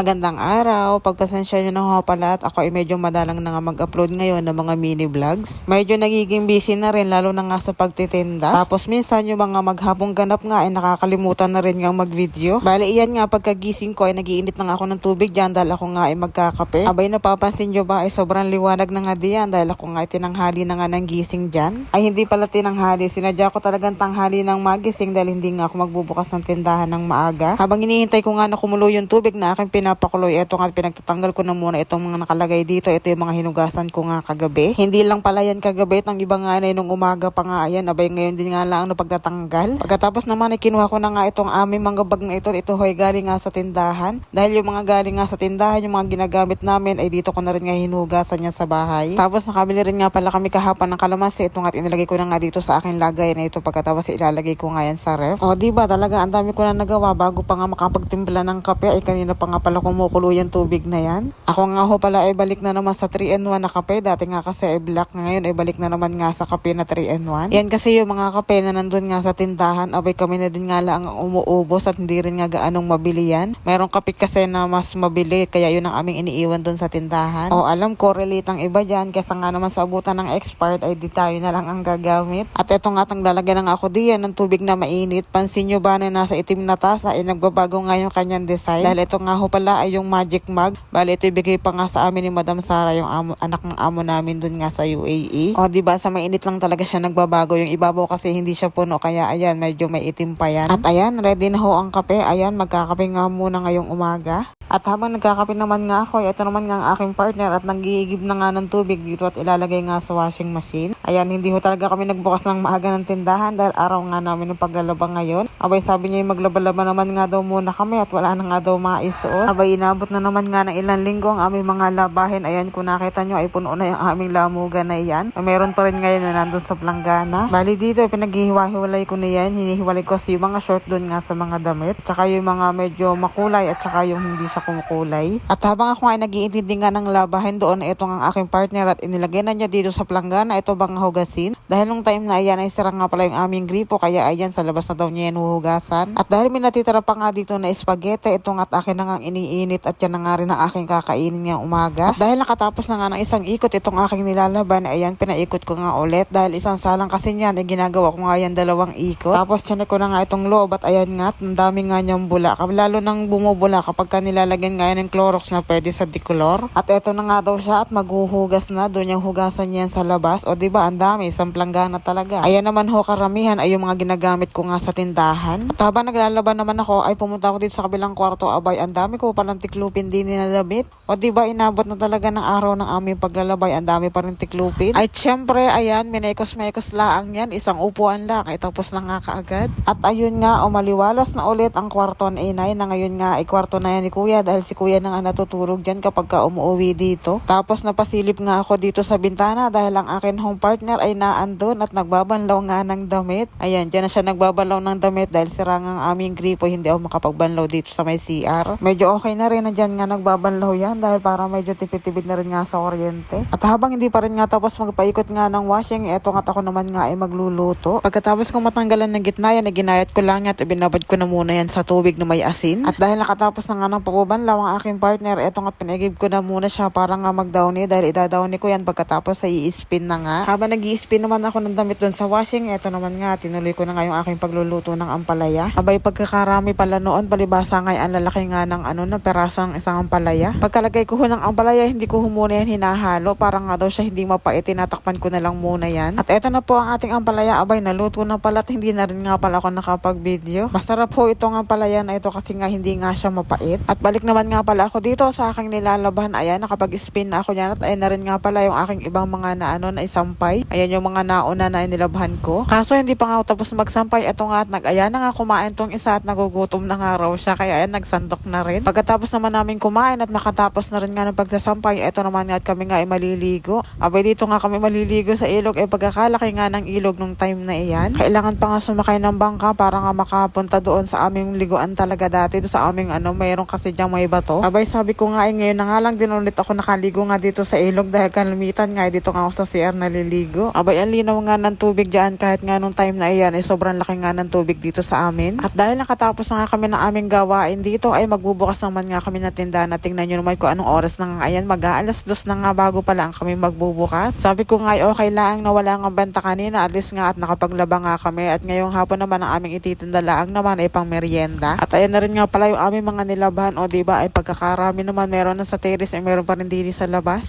Magandang araw, pagpasensya nyo na ho pala at ako ay medyo madalang na nga mag-upload ngayon ng mga mini vlogs. Medyo nagiging busy na rin lalo na nga sa pagtitinda. Tapos minsan yung mga maghapong ganap nga ay nakakalimutan na rin nga mag-video. Bali iyan nga pagkagising ko ay nagiinit na nga ako ng tubig dyan dahil ako nga ay magkakape. Abay napapansin nyo ba ay sobrang liwanag na nga diyan dahil ako nga ay tinanghali na nga ng gising dyan. Ay hindi pala tinanghali, sinadya ko talagang tanghali ng magising dahil hindi nga ako magbubukas ng tindahan ng maaga. Habang hinihintay ko nga na kumulo yung tubig na aking pinapakuloy, eto nga pinagtatanggal ko na muna itong mga nakalagay dito. Ito yung mga hinugasan ko nga kagabi. Hindi lang pala yan kagabi, ang iba nga na nung umaga pa nga yan. Abay ngayon din nga lang ang pagtatanggal. Pagkatapos naman ay kinuha ko na nga itong aming mga bag na ito. Ito hoy galing nga sa tindahan. Dahil yung mga galing nga sa tindahan, yung mga ginagamit namin ay dito ko na rin nga hinugasan yan sa bahay. Tapos nakabili rin nga pala kami kahapon ng kalamansi. Ito nga inilagay ko na nga dito sa aking lagay na ito. Pagkatapos ilalagay ko nga yan sa ref. O di ba talaga ang dami ko na nagawa bago pa nga makapagtimpla ng kape ay kanina pa nga pala kumukulo yung tubig na yan. Ako nga ho pala ay balik na naman sa 3-in-1 na kape. Dati nga kasi ay black na ngayon ay balik na naman nga sa kape na 3-in-1. Yan kasi yung mga kape na nandun nga sa tindahan. Abay kami na din nga lang ang umuubos at hindi rin nga gaanong mabili yan. Mayroong kape kasi na mas mabili kaya yun ang aming iniiwan dun sa tindahan. O alam ko relate ang iba dyan kasi nga naman sa abutan ng expired ay di tayo na lang ang gagamit. At eto nga tang lalagyan ng ako diyan ng tubig na mainit. Pansin nyo ba na nasa itim na tasa ay nagbabago nga yung kanyang design. Dahil ito nga ho pala ay yung magic mug. Bali ito ibigay pa nga sa amin ni Madam Sara yung amo, anak ng amo namin dun nga sa UAE. O di ba sa mainit lang talaga siya nagbabago. Yung ibabaw kasi hindi siya puno kaya ayan medyo may itim pa yan. At ayan ready na ho ang kape. Ayan magkakape nga muna ngayong umaga. At habang nagkakape naman nga ako, ito naman nga ang aking partner at nagigib na nga ng tubig dito at ilalagay nga sa washing machine. Ayan, hindi ho talaga kami nagbukas ng maaga ng tindahan dahil araw nga namin ng paglalaba ngayon. Abay, sabi niya yung maglaba-laba naman nga daw muna kami at wala na nga daw maisuot. Abay, inabot na naman nga ng ilang linggo ang aming mga labahin. Ayan, kung nakita nyo ay puno na yung aming lamugan na yan. Meron pa rin ngayon na nandun sa planggana. Bali dito, pinaghihiwa-hiwalay ko na yan. Hinihiwalay ko kasi yung mga short doon nga sa mga damit. Tsaka yung mga medyo makulay at tsaka yung hindi siya kumukulay. At habang ako ay nagiintindi nga ng labahin doon, ito ang aking partner at inilagay na niya dito sa planggana. Ito bang hugasin? Dahil nung time na ayan ay sira nga pala yung aming gripo kaya ayan sa labas na daw niya yan huhugasan. At dahil may natitira pa nga dito na spaghetti, ito nga at akin na nga iniinit at yan na nga rin ang aking kakainin ngayong umaga. At dahil nakatapos na nga ng isang ikot itong aking nilalaban, ayan pinaikot ko nga ulit dahil isang salang kasi niyan ay ginagawa ko nga yan dalawang ikot. Tapos tiyan ko na nga itong loob at ayan nga, ang dami nga niyang bula. Lalo nang bumubula kapag ka nilalagyan nga yan ng Clorox na pwede sa decolor. At eto na nga daw siya at maghuhugas na. Doon yung hugasan yan sa labas. O diba, ang dami. Isang planggana talaga. Ayan naman ho karamihan ay yung mga ginagamit ko nga sa tindahan. At habang naglalaban naman ako ay pumunta ako dito sa kabilang kwarto. Abay, ang dami ko palang tiklupin din nilalabit. O diba, inabot na talaga ng araw ng aming paglalabay. Ang dami pa rin tiklupin. Ay, syempre, ayan, minekos-mekos laang yan. Isang upuan lang. Ay, tapos na nga kaagad. At ayun nga, umaliwalas na ulit ang kwarto ni Inay na ngayon nga ay kwarto na yan ni Kuya dahil si Kuya na nga natutulog dyan kapag ka umuwi dito. Tapos napasilip nga ako dito sa bintana dahil ang akin home partner ay naandun at nagbabanlaw nga ng damit. Ayan, dyan na siya nagbabanlaw ng damit dahil sira nga ang aming gripo hindi ako makapagbanlaw dito sa may CR. Medyo okay na rin na dyan nga nagbabanlaw yan dahil para medyo tipid-tipid na rin nga sa kuryente. At habang hindi pa rin nga tapos magpaikot nga ng washing, eto nga ako naman nga ay magluluto. Pagkatapos kong matanggalan ng gitna yan, ginayat ko lang at ibinabad ko na muna yan sa tubig na may asin. At dahil nakatapos na nga ng pagbabanlaw ang aking partner, eto nga pinagib ko na muna siya para nga mag-downy dahil idadowny ko yan pagkatapos ay i-spin na nga. Nag spin naman ako ng damit dun sa washing, eto naman nga, tinuloy ko na nga yung aking pagluluto ng ampalaya. Abay, pagkakarami pala noon, palibasa nga ang lalaki nga ng ano na peraso ng isang ampalaya. Pagkalagay ko ng ampalaya, hindi ko ho muna yan hinahalo para nga daw siya hindi mapait, tinatakpan ko na lang muna yan. At eto na po ang ating ampalaya, abay, naluto na pala at hindi na rin nga pala ako nakapag-video. Masarap po itong ampalaya na ito kasi nga hindi nga siya mapait. At balik naman nga pala ako dito sa aking nilalabahan. Ayan, nakapag-spin na ako yan at ayan na rin nga pala yung aking ibang mga na ano na isampay. Ayan yung mga nauna na inilabahan ko. Kaso hindi pa nga tapos magsampay. Ito nga at nag-aya na nga kumain tong isa at nagugutom na nga raw siya. Kaya ayan, nagsandok na rin. Pagkatapos naman namin kumain at nakatapos na rin nga ng pagsasampay, ito naman nga at kami nga ay maliligo. Abay dito nga kami maliligo sa ilog. Eh pagkakalaki nga ng ilog nung time na iyan. Kailangan pa nga sumakay ng bangka para nga makapunta doon sa aming liguan talaga dati. Doon sa aming ano, mayroon kasi diyang may bato. Abay sabi ko nga ay ngayon na nga lang din ulit ako nakaligo nga dito sa ilog dahil kalimitan nga eh, dito nga ako sa CR naliligo maligo. Abay, ang linaw nga ng tubig dyan kahit nga nung time na iyan ay sobrang laki nga ng tubig dito sa amin. At dahil nakatapos na nga kami ng aming gawain dito ay magbubukas naman nga kami na tindahan na tingnan nyo naman kung anong oras na nga ayan. Mag-aalas dos na nga bago pa lang kami magbubukas. Sabi ko nga ay okay lang na wala nga banta kanina at least nga at nakapaglaba nga kami at ngayong hapon naman ang aming ititinda laang naman ay pang merienda. At ayan na rin nga pala yung aming mga nilabahan o diba ay pagkakarami naman meron na sa terrace ay meron pa rin dito sa labas.